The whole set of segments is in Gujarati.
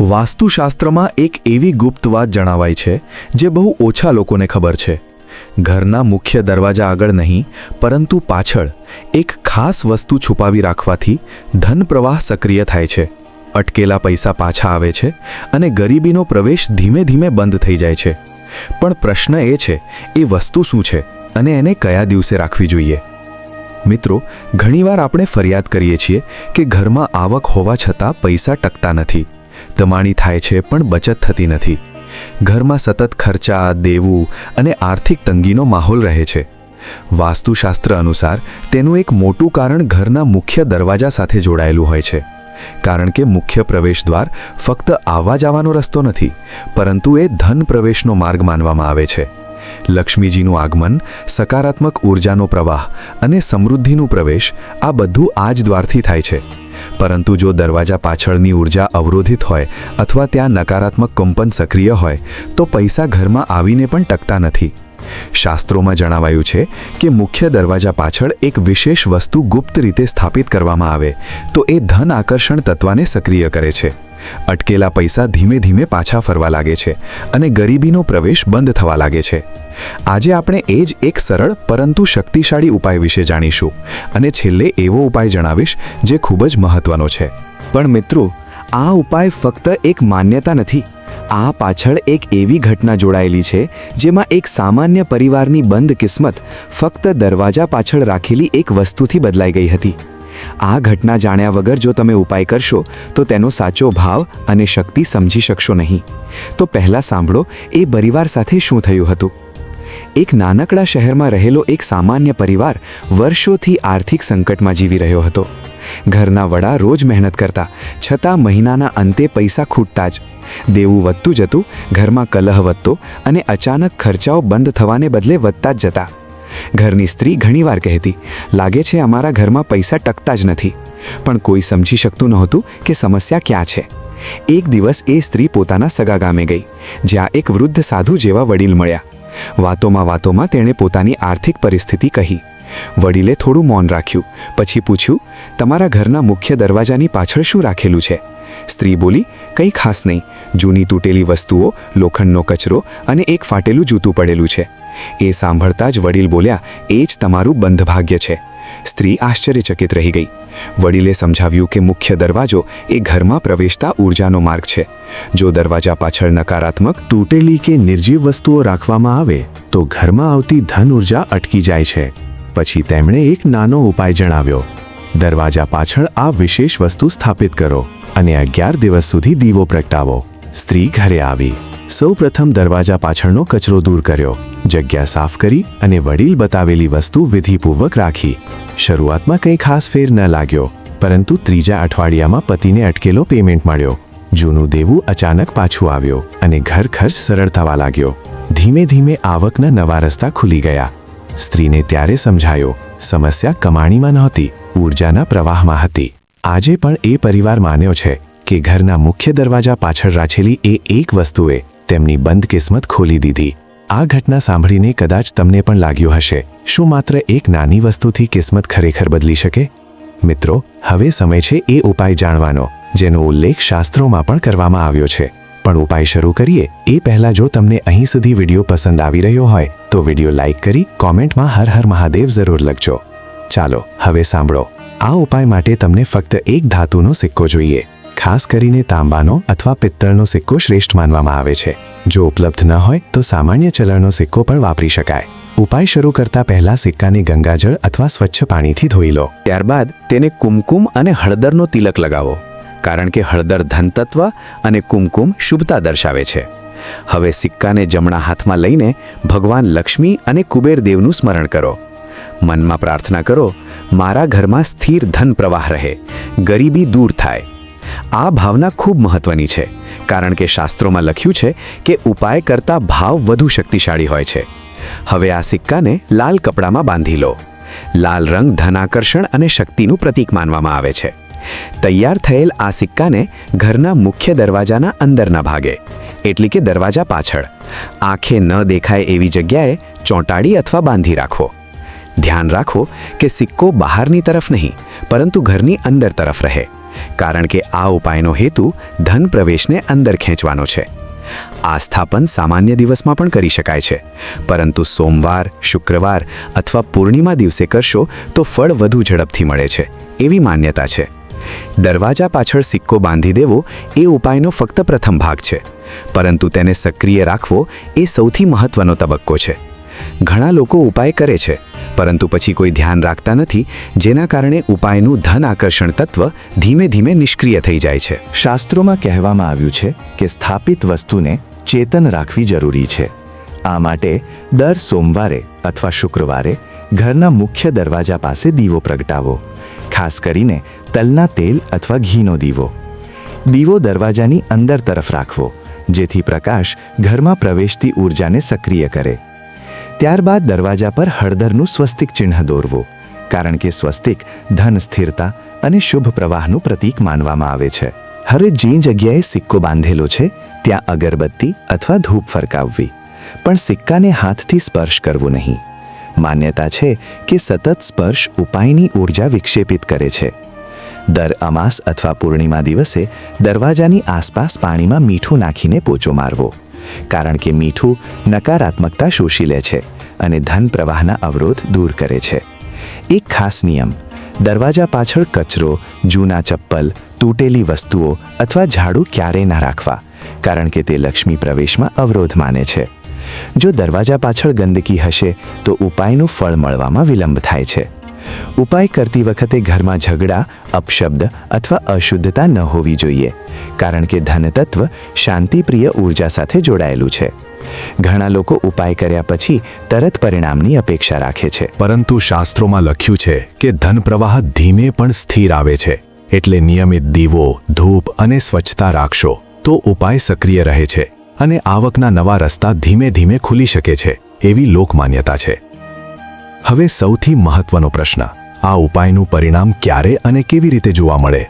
વાસ્તુશાસ્ત્રમાં એક એવી ગુપ્ત વાત જણાવાય છે, જે બહુ ઓછા લોકોને ખબર છે. ઘરના મુખ્ય દરવાજા આગળ નહીં, પરંતુ પાછળ એક ખાસ વસ્તુ છુપાવી રાખવાથી ધન પ્રવાહ સક્રિય થાય છે. અટકેલા પૈસા પાછા આવે છે અને ગરીબીનો પ્રવેશ ધીમે ધીમે બંધ થઈ જાય છે. પણ પ્રશ્ન એ છે, એ વસ્તુ શું છે અને એને કયા દિવસે રાખવી જોઈએ? મિત્રો, ઘણીવાર આપણે ફરિયાદ કરીએ છીએ કે ઘરમાં આવક હોવા છતાં પૈસા ટકતા નથી. દમાણી થાય છે પણ બચત થતી નથી. ઘરમાં સતત ખર્ચા, દેવું અને આર્થિક તંગીનો માહોલ રહે છે. વાસ્તુશાસ્ત્ર અનુસાર તેનું એક મોટું કારણ ઘરના મુખ્ય દરવાજા સાથે જોડાયેલું હોય છે. કારણ કે મુખ્ય પ્રવેશ દ્વાર ફક્ત આવવા જવાનો રસ્તો નથી, પરંતુ એ ધન પ્રવેશનો માર્ગ માનવામાં આવે છે. લક્ષ્મીજીનું આગમન, સકારાત્મક ઉર્જાનો પ્રવાહ અને સમૃદ્ધિનું પ્રવેશ આ બધું આ જ દ્વારથી થાય છે. પરંતુ જો દરવાજા પાછળની ઊર્જા અવરોધિત હોય અથવા ત્યાં નકારાત્મક કંપન સક્રિય હોય, તો પૈસા ઘરમાં આવીને પણ ટકતા નથી. શાસ્ત્રોમાં જણાવાયું છે કે મુખ્ય દરવાજા પાછળ એક વિશેષ વસ્તુ ગુપ્ત રીતે સ્થાપિત કરવામાં આવે, તો એ ધન આકર્ષણ તત્વને સક્રિય કરે છે. અટકેલા પૈસા ધીમે ધીમે પાછા ફરવા લાગે છે અને ગરીબીનો પ્રવેશ બંધ થવા લાગે છે. આજે આપણે એ જ એક સરળ, પરંતુ શક્તિશાળી ઉપાય વિશે જાણીશું અને છેલ્લે એવો ઉપાય જણાવીશ જે ખૂબ જ મહત્વનો છે. પણ મિત્રો, આ ઉપાય ફક્ત એક માન્યતા નથી. આ પાછળ એક એવી ઘટના જોડાયેલી છે જેમાં એક સામાન્ય પરિવારની બંધ કિસ્મત ફક્ત દરવાજા પાછળ રાખેલી એક વસ્તુથી બદલાઈ ગઈ હતી. આ ઘટના જાણ્યા વગર જો તમે ઉપાય કરશો, તો તેનો સાચો ભાવ અને શક્તિ સમજી શકશો નહીં. તો પહેલાં સાંભળો, એ પરિવાર સાથે શું થયું હતું. એક નાનકડા શહેરમાં રહેલો એક સામાન્ય પરિવાર વર્ષોથી આર્થિક સંકટમાં જીવી રહ્યો હતો. ઘરના વડા રોજ મહેનત કરતા, છતાં મહિનાના અંતે પૈસા ખૂટતા જ. દેવું વધતું જતું, ઘરમાં કલહ વધતો અને અચાનક ખર્ચાઓ બંધ થવાને બદલે વધતા જ જતા. ઘરની સ્ત્રી ઘણીવાર કહેતી, લાગે છે અમારા ઘરમાં પૈસા ટકતા જ નથી. પણ કોઈ સમજી શકતું નહોતું કે સમસ્યા ક્યાં છે. એક દિવસ એ સ્ત્રી પોતાના સગા ગામે ગઈ, જ્યાં એક વૃદ્ધ સાધુ જેવા વડીલ મળ્યા. વાતોમાં વાતોમાં તેણે પોતાની આર્થિક પરિસ્થિતિ કહી. વડીલે થોડું મૌન રાખ્યું. પછી પૂછ્યું, તમારા ઘરના મુખ્ય દરવાજાની પાછળ શું રાખેલું છે? સ્ત્રી બોલી, કંઈ ખાસ નહીં. જૂની તૂટેલી વસ્તુઓ, લોખંડનો કચરો અને એક ફાટેલું જૂતું પડેલું છે. એ સાંભળતા જ વડીલ બોલ્યા, એ જ તમારું બંધ ભાગ્ય છે. સ્ત્રી આશ્ચર્યચકિત રહી ગઈ. વડીલે સમજાવ્યું કે મુખ્ય દરવાજો એ ઘરમાં પ્રવેશતા ઊર્જાનો માર્ગ છે. જો દરવાજા પાછળ નકારાત્મક, તૂટેલી કે નિર્જીવ વસ્તુઓ રાખવામાં આવે, તો ઘરમાં આવતી ધન ઊર્જા અટકી જાય છે. પછી તેમણે એક નાનો ઉપાય જણાવ્યો. દરવાજા પાછળ આ વિશેષ વસ્તુ સ્થાપિત કરો અને અગિયાર દિવસ સુધી દીવો પ્રગટાવો. સ્ત્રી ઘરે આવી. સૌપ્રથમ દરવાજા પાછળનો કચરો દૂર કર્યો. જગ્યા સાફ કરી અને વડીલ બતાવેલી વસ્તુ વિધિપૂર્વક રાખી. શરૂઆતમાં કંઈ ખાસ ફેર ન લાગ્યો, પરંતુ ત્રીજા અઠવાડિયામાં પતિને અટકેલો પેમેન્ટ મળ્યો. જૂનું દેવું અચાનક પાછું આવ્યો અને ઘર ખર્ચ સરળ થવા લાગ્યો. ધીમે ધીમે આવકના નવા રસ્તા ખુલી ગયા. સ્ત્રીને ત્યારે સમજાયો, સમસ્યા કમાણીમાં નહોતી, ઊર્જાના પ્રવાહમાં હતી. આજે પણ એ પરિવાર માન્યો છે કે ઘરના મુખ્ય દરવાજા પાછળ રાખેલી એ એક વસ્તુએ તેમની બંધ કિસ્મત ખોલી દીધી. આ ઘટના સાંભળીને કદાચ તમને પણ લાગ્યું હશે, શું માત્ર એક નાની વસ્તુથી કિસ્મત ખરેખર બદલી શકે? મિત્રો, હવે સમય છે એ ઉપાય જાણવાનો, જેનો ઉલ્લેખ શાસ્ત્રોમાં પણ કરવામાં આવ્યો છે. પણ ઉપાય શરૂ કરીએ. એ પહેલાં જો તમને અહીં સુધી વીડિયો પસંદ આવી રહ્યો હોય, તો વીડિયો લાઇક કરી કોમેન્ટમાં હર હર મહાદેવ જરૂર લખજો. ચાલો, હવે સાંભળો. આ ઉપાય માટે તમને ફક્ત એક ધાતુનો સિક્કો જોઈએ. ખાસ કરીને તાંબાનો અથવા પિત્તળનો સિક્કો શ્રેષ્ઠ માનવામાં આવે છે. જો ઉપલબ્ધ ન હોય, તો સામાન્ય ચલણનો સિક્કો પણ વાપરી શકાય. ઉપાય શરૂ કરતા પહેલા સિક્કાને ગંગાજળ અથવા સ્વચ્છ પાણીથી ધોઈ લો. ત્યારબાદ તેને કુમકુમ અને હળદરનો તિલક લગાવો. કારણ કે હળદર ધનતત્વ અને કુમકુમ શુભતા દર્શાવે છે. હવે સિક્કાને જમણા હાથમાં લઈને ભગવાન લક્ષ્મી અને કુબેર દેવનું સ્મરણ કરો. મનમાં પ્રાર્થના કરો, મારા ઘરમાં સ્થિર ધન પ્રવાહ રહે, ગરીબી દૂર થાય. આ ભાવના ખૂબ મહત્વની છે, કારણ કે શાસ્ત્રોમાં લખ્યું છે કે ઉપાય કરતાં ભાવ વધુ શક્તિશાળી હોય છે. હવે આ સિક્કાને લાલ કપડામાં બાંધી લો. લાલ રંગ ધનાકર્ષણ અને શક્તિનું પ્રતીક માનવામાં આવે છે. તૈયાર થયેલ આ સિક્કાને ઘરના મુખ્ય દરવાજાના અંદરના ભાગે, એટલે કે દરવાજા પાછળ. આંખે ન દેખાય એવી જગ્યાએ ચોંટાડી અથવા બાંધી રાખો. ધ્યાન રાખો કે સિક્કો બહારની તરફ નહીં, પરંતુ ઘરની અંદર તરફ રહે, કારણ કે આ ઉપાયનો હેતુ ધન પ્રવેશને અંદર ખેંચવાનો છે. આ સ્થાપન સામાન્ય દિવસમાં પણ કરી શકાય છે, પરંતુ સોમવાર, શુક્રવાર અથવા પૂર્ણિમા દિવસે કરશો તો ફળ વધુ ઝડપથી મળે છે, એવી માન્યતા છે. દરવાજા પાછળ સિક્કો બાંધી દેવો એ ઉપાયનો ફક્ત પ્રથમ ભાગ છે. પરંતુ તેને સક્રિય રાખવો એ સૌથી મહત્વનો તબક્કો છે. ઘણા લોકો ઉપાય કરે છે, પરંતુ પછી કોઈ ધ્યાન રાખતા નથી, જેના કારણે ઉપાયનું ધન આકર્ષણ તત્વ ધીમે ધીમે નિષ્ક્રિય થઈ જાય છે. શાસ્ત્રોમાં કહેવામાં આવ્યું છે કે સ્થાપિત વસ્તુને ચેતન રાખવી જરૂરી છે. આ માટે દર સોમવારે અથવા શુક્રવારે ઘરના મુખ્ય દરવાજા પાસે દીવો પ્રગટાવો. ખાસ કરીને તલના તેલ અથવા ઘીનો દીવો. દીવો દરવાજાની અંદર તરફ રાખવો, જેથી પ્રકાશ ઘરમાં પ્રવેશતી ઊર્જાને સક્રિય કરે. ત્યારબાદ દરવાજા પર હળદરનું સ્વસ્તિક ચિહ્ન દોરવું, કારણ કે સ્વસ્તિક ધન, સ્થિરતા અને શુભ પ્રવાહનું પ્રતીક માનવામાં આવે છે. હવે જે જગ્યાએ સિક્કો બાંધેલો છે, ત્યાં અગરબત્તી અથવા ધૂપ ફરકાવવી. પણ સિક્કાને હાથથી સ્પર્શ કરવો નહીં. માન્યતા છે કે સતત સ્પર્શ ઉપાયની ઊર્જા વિક્ષેપિત કરે છે. દર અમાસ અથવા પૂર્ણિમા દિવસે દરવાજાની આસપાસ પાણીમાં મીઠું નાખીને પોચો મારવો. કારણ કે મીઠું નકારાત્મકતા શોષી લે છે અને ધન પ્રવાહના અવરોધ દૂર કરે છે. એક ખાસ નિયમ, દરવાજા પાછળ કચરો, જૂના ચપ્પલ, તૂટેલી વસ્તુઓ અથવા ઝાડુ ક્યારેય ના રાખવા, કારણ કે તે લક્ષ્મી પ્રવેશમાં અવરોધ માને છે. જો દરવાજા પાછળ ગંદકી હશે, તો ઉપાયનું ફળ મળવામાં વિલંબ થાય છે. ઉપાય કરતી વખતે ઘરમાં ઝઘડા, અપશબ્દ અથવા અશુદ્ધતા ન હોવી જોઈએ, કારણ કે ધનતત્વ શાંતિપ્રિય ઊર્જા સાથે જોડાયેલું છે. ઘણા લોકો ઉપાય કર્યા પછી તરત પરિણામની અપેક્ષા રાખે છે. પરંતુ શાસ્ત્રોમાં લખ્યું છે કે ધન પ્રવાહ ધીમે પણ સ્થિર આવે છે. એટલે નિયમિત દીવો, ધૂપ અને સ્વચ્છતા રાખશો તો ઉપાય સક્રિય રહે છે અને આવકના નવા રસ્તા ધીમે ધીમે ખુલી શકે છે, એવી લોકમાન્યતા છે. હવે સૌથી મહત્વનો પ્રશ્ન, આ ઉપાયનું પરિણામ ક્યારે અને કેવી રીતે જોવા મળે?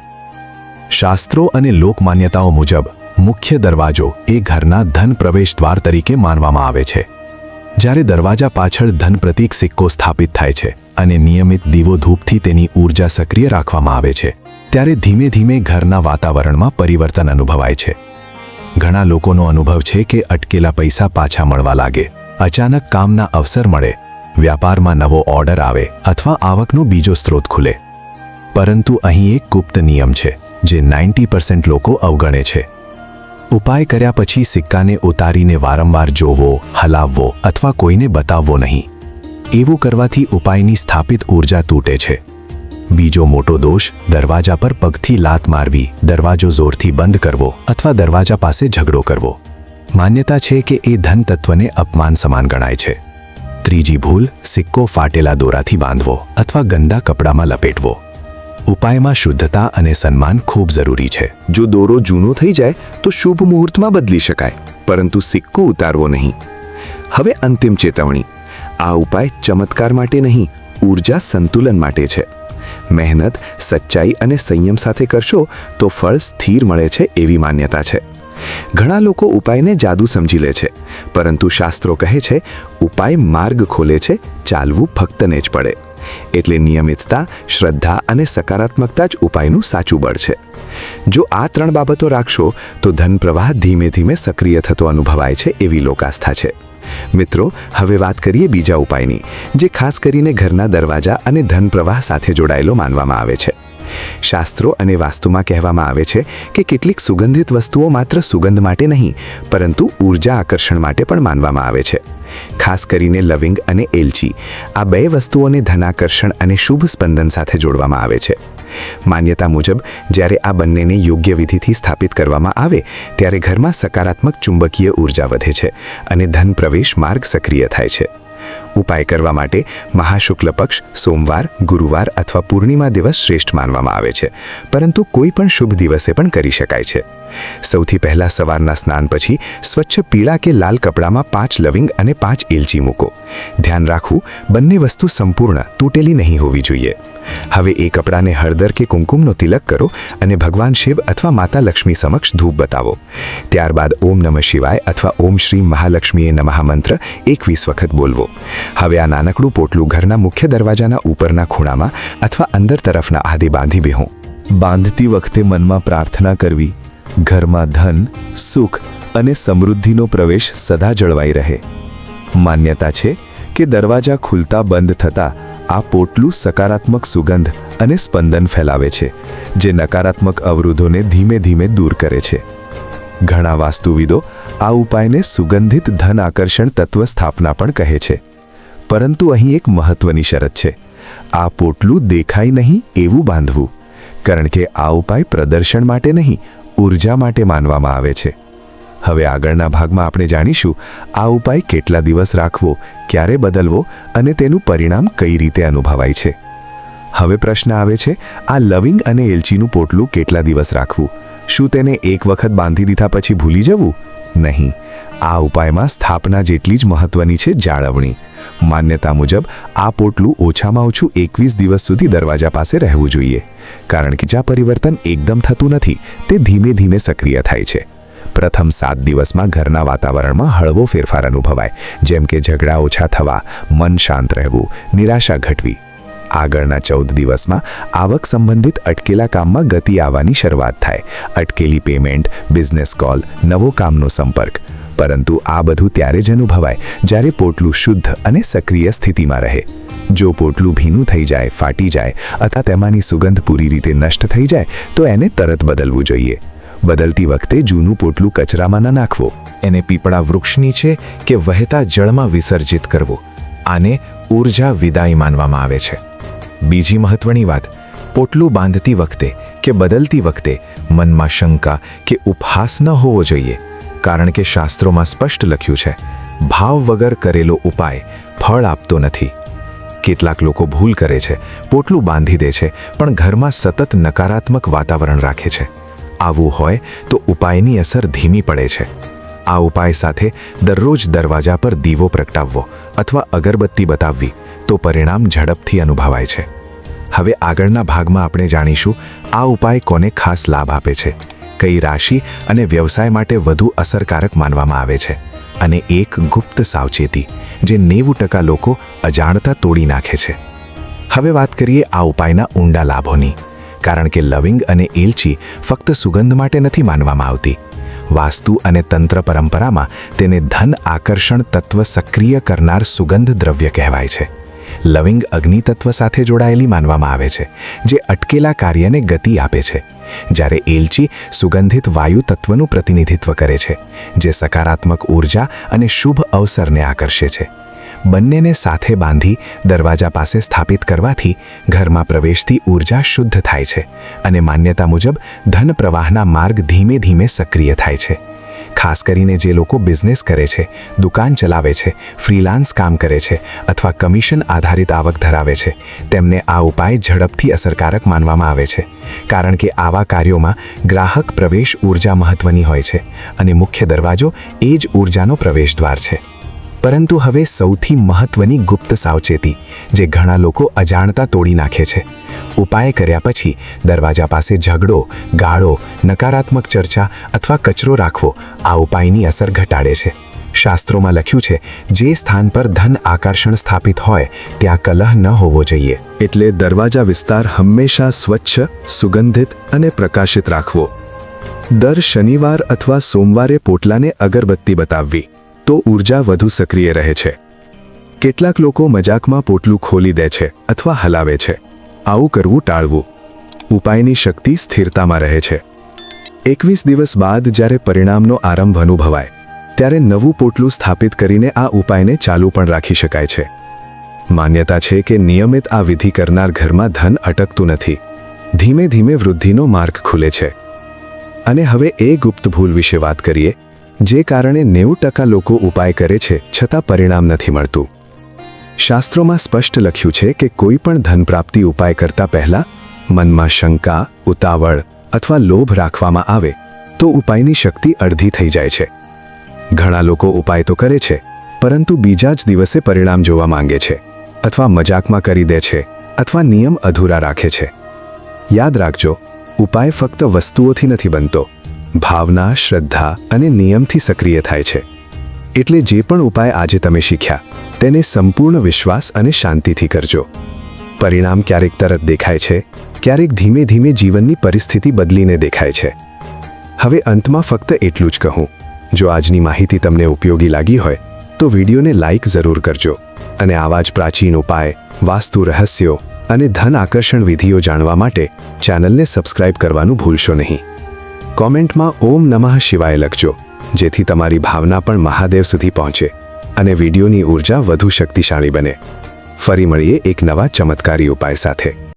શાસ્ત્રો અને લોકમાન્યતાઓ મુજબ, મુખ્ય દરવાજો એ ઘરના ધન પ્રવેશ દ્વાર તરીકે માનવામાં આવે છે. જ્યારે દરવાજા પાછળ ધન પ્રતીક સિક્કો સ્થાપિત થાય છે અને નિયમિત દીવો ધૂપથી તેની ઊર્જા સક્રિય રાખવામાં આવે છે, ત્યારે ધીમે ધીમે ઘરના વાતાવરણમાં પરિવર્તન અનુભવાય છે. ઘણા લોકોનો અનુભવ છે કે અટકેલા પૈસા પાછા મળવા લાગે, અચાનક કામના અવસર મળે વ્યાપારમાં નવો ઓર્ડર આવે અથવા આવકનો બીજો સ્ત્રોત ખુલે. પરંતુ અહીં એક ગુપ્ત નિયમ છે, જે નાઇન્ટી પર્સન્ટ લોકો અવગણે છે. ઉપાય કર્યા પછી સિક્કાને ઉતારીને વારંવાર જોવો, હલાવવો અથવા કોઈને બતાવવો નહીં. એવું કરવાથી ઉપાયની સ્થાપિત ઊર્જા તૂટે છે. બીજો મોટો દોષ, દરવાજા પર પગથી લાત મારવી, દરવાજો જોરથી બંધ કરવો અથવા દરવાજા પાસે ઝઘડો કરવો. માન્યતા છે કે એ ધન તત્વને અપમાન સમાન ગણાય છે. ત્રીજી ભૂલ સિક્કો ફાટેલા દોરાથી બાંધવો અથવા ગંદા કપડામાં લપેટવો. ઉપાયમાં શુદ્ધતા અને સન્માન ખૂબ જરૂરી છે. જો દોરો જૂનો થઈ જાય, તો શુભ મુહૂર્તમાં બદલી શકાય, પરંતુ સિક્કો ઉતારવો નહીં. હવે અંતિમ ચેતવણી. આ ઉપાય ચમત્કાર માટે નહીં ઊર્જા સંતુલન માટે છે. મહેનત, સચ્ચાઈ અને સંયમ સાથે કરશો, તો ફળ સ્થિર મળે છે એવી માન્યતા છે. ઘણા લોકો ઉપાયને જાદુ સમજી લે છે, પરંતુ શાસ્ત્રો કહે છે, ઉપાય માર્ગ ખોલે છે, ચાલવું ફક્તને જ પડે. એટલે નિયમિતતા, શ્રદ્ધા અને સકારાત્મકતા જ ઉપાયનું સાચું બળ છે. જો આ ત્રણ બાબતો રાખશો, તો ધન પ્રવાહ ધીમે ધીમે સક્રિય થતો અનુભવાય છે એવી લોકાસ્થા છે. મિત્રો, હવે વાત કરીએ બીજા ઉપાયની, જે ખાસ કરીને ઘરના દરવાજા અને ધન પ્રવાહ સાથે જોડાયેલો માનવામાં આવે છે. શાસ્ત્રો અને વાસ્તુમાં કહેવામાં આવે છે કે કેટલીક સુગંધિત વસ્તુઓ માત્ર સુગંધ માટે નહીં, પરંતુ ઊર્જા આકર્ષણ માટે પણ માનવામાં આવે છે. ખાસ કરીને લવિંગ અને એલચી આ બે વસ્તુઓને ધનાકર્ષણ અને શુભ સ્પંદન સાથે જોડવામાં આવે છે. માન્યતા મુજબ, જ્યારે આ બંનેને યોગ્ય વિધિથી સ્થાપિત કરવામાં આવે, ત્યારે ઘરમાં સકારાત્મક ચુંબકીય ઊર્જા વધે છે અને ધન પ્રવેશ માર્ગ સક્રિય થાય છે. ઉપાય કરવા માટે મહાશુક્લ પક્ષ સોમવાર, ગુરુવાર અથવા પૂર્ણિમા દિવસ શ્રેષ્ઠ માનવામાં આવે છે. પરંતુ કોઈ પણ શુભ દિવસે પણ કરી શકાય છે. સૌથી પહેલા સવારના સ્નાન પછી સ્વચ્છ પીળા કે લાલ કપડામાં પાંચ લવિંગ અને પાંચ એલચી મૂકો. ધ્યાન રાખવું, બંને વસ્તુ સંપૂર્ણ, તૂટેલી નહીં હોવી જોઈએ. હવે એ કપડાને હળદર કે કુમકુમનો તિલક કરો અને ભગવાન શિવ અથવા માતા લક્ષ્મી સમક્ષ ધૂપ બતાવો. ત્યારબાદ ઓમ નમઃ શિવાય અથવા ઓમ શ્રી મહાલક્ષ્મીએ નમઃ મંત્ર એકવીસ વખત બોલવો. હવે આ નાનકડું પોટલું ઘરના મુખ્ય દરવાજાના ઉપરના ખૂણામાં અથવા અંદર તરફના આદે બાંધી બેહું. બાંધતી વખતે મનમાં પ્રાર્થના કરવી, ઘરમાં ધન, સુખ અને સમૃદ્ધિનો પ્રવેશ સદા જળવાઈ રહે. માન્યતા છે કે દરવાજા ખુલતા બંધ થતાં આ પોટલું સકારાત્મક સુગંધ અને સ્પંદન ફેલાવે છે, જે નકારાત્મક અવરોધોને ધીમે ધીમે દૂર કરે છે. ઘણા વાસ્તુવિદો આ ઉપાયને સુગંધિત ધન આકર્ષણ તત્વ સ્થાપના પણ કહે છે. પરંતુ અહીં એક મહત્વની શરત છે. આ પોટલું દેખાય નહીં એવું બાંધવું, કારણ કે આ ઉપાય પ્રદર્શન માટે નહીં, ઊર્જા માટે માનવામાં આવે છે. હવે આગળના ભાગમાં આપણે જાણીશું, આ ઉપાય કેટલા દિવસ રાખવો, ક્યારે બદલવો અને તેનું પરિણામ કઈ રીતે અનુભવાય છે. હવે પ્રશ્ન આવે છે, આ લવિંગ અને એલચીનું પોટલું કેટલા દિવસ રાખવું? શું તેને એક વખત બાંધી દીધા પછી ભૂલી જવું? નહીં. આ ઉપાયમાં સ્થાપના જેટલી જ મહત્વની છે જાળવણી. માન્યતા મુજબ, આ પોટલું ઓછામાં ઓછું એકવીસ દિવસ સુધી દરવાજા પાસે રહેવું જોઈએ. કારણ કે જ્યાં પરિવર્તન એકદમ થતું નથી, તે ધીમે ધીમે સક્રિય થાય છે. પ્રથમ સાત દિવસમાં ઘરના વાતાવરણમાં હળવો ફેરફાર અનુભવાય, જેમ કે ઝઘડા ઓછા થવા, મન શાંત રહેવું, નિરાશા ઘટવી. આગળના ચૌદ દિવસમાં આવક સંબંધિત અટકેલા કામમાં ગતિ આવવાની શરૂઆત થાય. અટકેલી પેમેન્ટ બિઝનેસ કોલ નવો કામનો સંપર્ક. પરંતુ આ બધું ત્યારે જ અનુભવાય જ્યારે પોટલું શુદ્ધ અને સક્રિય સ્થિતિમાં રહે. જો પોટલું ભીનું થઈ જાય, ફાટી જાય અથવા તેમાંની સુગંધ પૂરી રીતે નષ્ટ થઈ જાય, તો એને તરત બદલવું જોઈએ. બદલતી વખતે જૂનું પોટલું કચરામાં ન નાખવો. એને પીપળા વૃક્ષની છે કે વહેતા જળમાં વિસર્જિત કરવું. આને ઊર્જા વિદાય માનવામાં આવે છે. બીજી મહત્વની વાત, પોટલું બાંધતી વખતે કે બદલતી વખતે મનમાં શંકા કે ઉપહાસ ન હોવો જોઈએ, કારણ કે શાસ્ત્રોમાં સ્પષ્ટ લખ્યું છે, ભાવ વગર કરેલો ઉપાય ફળ આપતો નથી. કેટલાક લોકો ભૂલ કરે છે, પોટલું બાંધી દે છે, પણ ઘરમાં સતત નકારાત્મક વાતાવરણ રાખે છે. આવું હોય તો ઉપાયની અસર ધીમી પડે છે. આ ઉપાય સાથે દરરોજ દરવાજા પર દીવો પ્રગટાવવો અથવા અગરબત્તી બતાવવી તો પરિણામ ઝડપથી અનુભવાય છે. હવે આગળના ભાગમાં આપણે જાણીશું આ ઉપાય કોને ખાસ લાભ આપે છે. કઈ રાશિ અને વ્યવસાય માટે વધુ અસરકારક માનવામાં આવે છે. અને એક ગુપ્ત સાવચેતી, જે નેવું ટકા લોકો અજાણતા તોડી નાખે છે. હવે વાત કરીએ આ ઉપાયના ઊંડા લાભોની, કારણ કે લવિંગ અને એલચી ફક્ત સુગંધ માટે નથી માનવામાં આવતી. વાસ્તુ અને તંત્ર પરંપરામાં તેને ધન આકર્ષણ તત્વ સક્રિય કરનાર સુગંધ દ્રવ્ય કહેવાય છે. લવિંગ અગ્નિ તત્વ સાથે જોડાયેલી માનવામાં આવે છે, જે અટકેલા કાર્યને ગતિ આપે છે. જ્યારે એલચી સુગંધિત વાયુ તત્વનું પ્રતિનિધિત્વ કરે છે, જે સકારાત્મક ઊર્જા અને શુભ અવસરને આકર્ષે છે. બંનેને સાથે બાંધી દરવાજા પાસે સ્થાપિત કરવાથી ઘરમાં પ્રવેશથી ઊર્જા શુદ્ધ થાય છે અને માન્યતા મુજબ ધન પ્રવાહના માર્ગ ધીમે ધીમે સક્રિય થાય છે. ખાસ કરીને જે લોકો બિઝનેસ કરે છે, દુકાન ચલાવે છે ફ્રીલાન્સ કામ કરે છે અથવા કમિશન આધારિત આવક ધરાવે છે, તેમને આ ઉપાય ઝડપથી અસરકારક માનવામાં આવે છે. કારણ કે આવા કાર્યોમાં ગ્રાહક પ્રવેશ ઊર્જા મહત્વની હોય છે અને મુખ્ય દરવાજો એ જ ઊર્જાનો પ્રવેશ દ્વાર છે. પરંતુ હવે સૌથી મહત્વની ગુપ્ત સાવચેતી, જે ઘણા લોકો અજાણતા તોડી નાખે છે. ઉપાય કર્યા પછી દરવાજા પાસે ઝઘડો, ગાળો, નકારાત્મક ચર્ચા અથવા કચરો રાખવો આ ઉપાયની અસર ઘટાડે છે. શાસ્ત્રોમાં લખ્યું છે, જે સ્થાન પર ધન આકર્ષણ સ્થાપિત હોય, ત્યાં કલહ ન હોવો જોઈએ. એટલે દરવાજા વિસ્તાર હંમેશા સ્વચ્છ, સુગંધિત અને પ્રકાશિત રાખવો. દર શનિવાર અથવા સોમવારે પોટલાને અગરબત્તી બતાવવી. તો ઊર્જા વધુ સક્રિય રહે છે. કેટલાક લોકો મજાકમાં પોટલું ખોલી દે છે અથવા હલાવે છે. આવું કરવું ટાળવું. ઉપાયની શક્તિ સ્થિરતામાં રહે છે. એકવીસ દિવસ બાદ જ્યારે પરિણામનો આરંભ અનુભવાય, ત્યારે નવું પોટલું સ્થાપિત કરીને આ ઉપાયને ચાલુ પણ રાખી શકાય છે. માન્યતા છે કે નિયમિત આ વિધિ કરનાર ઘરમાં ધન અટકતું નથી. ધીમે ધીમે વૃદ્ધિનો માર્ગ ખુલે છે. અને હવે એ ગુપ્ત ભૂલ વિશે વાત કરીએ જે કારણે નેવું ટકા લોકો ઉપાય કરે છે, છતાં પરિણામ નથી મળતું. શાસ્ત્રોમાં સ્પષ્ટ લખ્યું છે કે કોઈ પણ ધન ઉપાય કરતા પહેલા મનમાં શંકા, ઉતાવળ અથવા લોભ રાખવામાં આવે, તો ઉપાયની શક્તિ અડધી થઈ જાય છે. ઘણા લોકો ઉપાય તો કરે છે, પરંતુ બીજા જ દિવસે પરિણામ જોવા માંગે છે અથવા મજાકમાં કરી દે છે અથવા નિયમ અધૂરા રાખે છે. યાદ રાખજો, ઉપાય ફક્ત વસ્તુઓથી નથી બનતો. ભાવના, શ્રદ્ધા અને નિયમથી સક્રિય થાય છે. એટલે જે પણ ઉપાય આજે તમે શીખ્યા, તેને સંપૂર્ણ વિશ્વાસ અને શાંતિથી કરજો. પરિણામ ક્યારેક તરત દેખાય છે, ક્યારેક ધીમે ધીમે જીવનની પરિસ્થિતિ બદલીને દેખાય છે. હવે અંતમાં ફક્ત એટલું જ કહું. જો આજની માહિતી તમને ઉપયોગી લાગી હોય, તો વિડીયોને લાઇક જરૂર કરજો અને આવા જ પ્રાચીન ઉપાય, વાસ્તુ રહસ્યો અને ધન આકર્ષણ વિધિઓ જાણવા માટે ચેનલને સબસ્ક્રાઇબ કરવાનું ભૂલશો નહીં. કોમેન્ટમાં ઓમ નમઃ શિવાય લખજો, જેથી તમારી ભાવના પણ મહાદેવ સુધી પહોંચે અને વિડીયોની ઊર્જા વધુ શક્તિશાળી બને. ફરી મળીએ એક નવા ચમત્કારી ઉપાય સાથે.